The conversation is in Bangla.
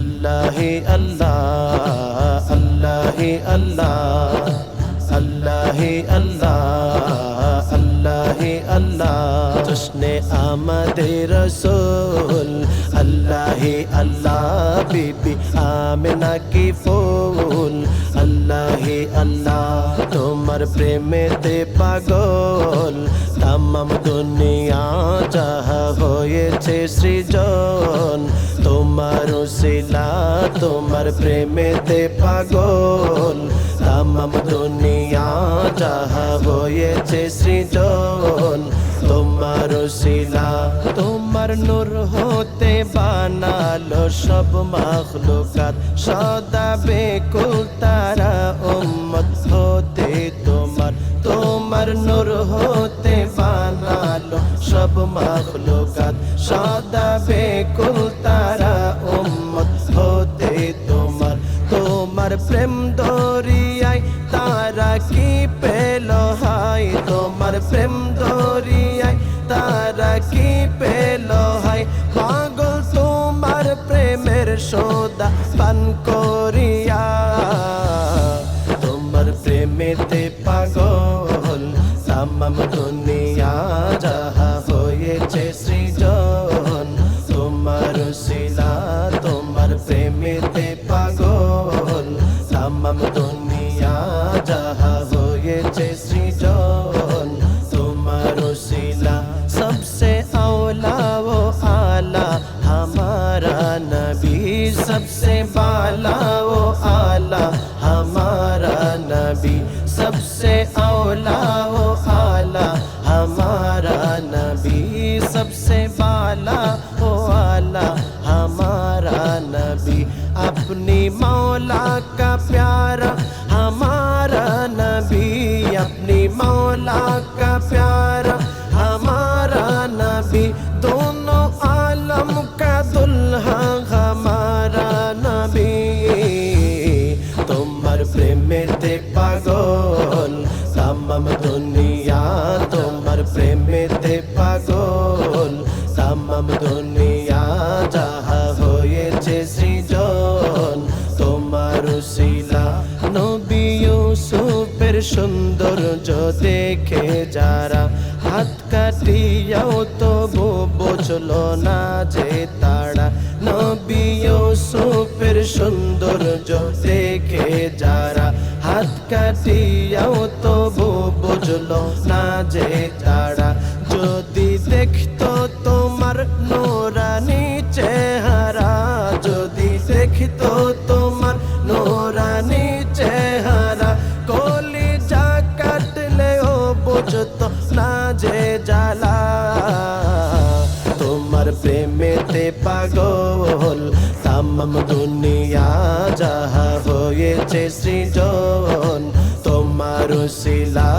আল্লাহে আল্লাহ আল্লাহে আল্লাহ আল্লাহে আল্লাহ আল্লাহে আল্লাহ। জশ্নে আমাদের রসুল, আল্লাহে আল্লাহ, বিবি আমেনা কি ফুল, আল্লাহে আল্লাহ, তোমার প্রেমেতে পাগল। তামাম দুনিয়া যাহা হয়েছে সৃজন তোমার শিলা তোমার প্রেমেতে পাগল। তামাম দুনিয়া যাহা হয়েছে সৃজন। তোমার শিলা তোমার নূর হতে বানালো সব মাখলুকাত। সদা বেকুল তারা উম্মত হতে তোমার তোমার নূর হতে বানালো সব মাখলুকাত। সদা বেকুল প্রেম দরিয়ায়, তারা কি পেল হাই তোমার প্রেম দরিয়ায়, তারা কি পেল হাই পাগল তোমার প্রেমের সোদা পান করিয়া। তোমার প্রেমেতে পাগল, তামাম দুনিয়া দুনিয়া যাহা হয়েছে সৃজন তোমার শিলা সবসে اولا و آلہ ہمارا نبی سب سے بالا و آلہ ہمارا نبی سب سے اولا و آلہ ہمارا نبی سب سے नबी अपने मौला का प्यारा, हमारा नबी अपने मौला का प्यारा, हमारा नबी दोनों आलम का दुल्हा, हमारा नबी। तुम्हार प्रेम थे पागल, तमाम दुनिया तुम्हार प्रेम थे पागल, तमाम दुनिया जहा সৌন্দর্য দেখে যারা হাত কাটিয়াও তবু বুঝলো না যে তারা নবী ইউসুফের সৌন্দর্য দেখে যারা হাত কাটিয়াও তবু বুঝলো না যে তারা। যদি দেখতো তোমার নোরানি চেহারা, যদি দেখতো তোমার বুঝতো না যে জ্বালা তোমার প্রেমেতে পাগল তামাম দুনিয়া যাহা হয়েছে সৃজন তোমার শিলা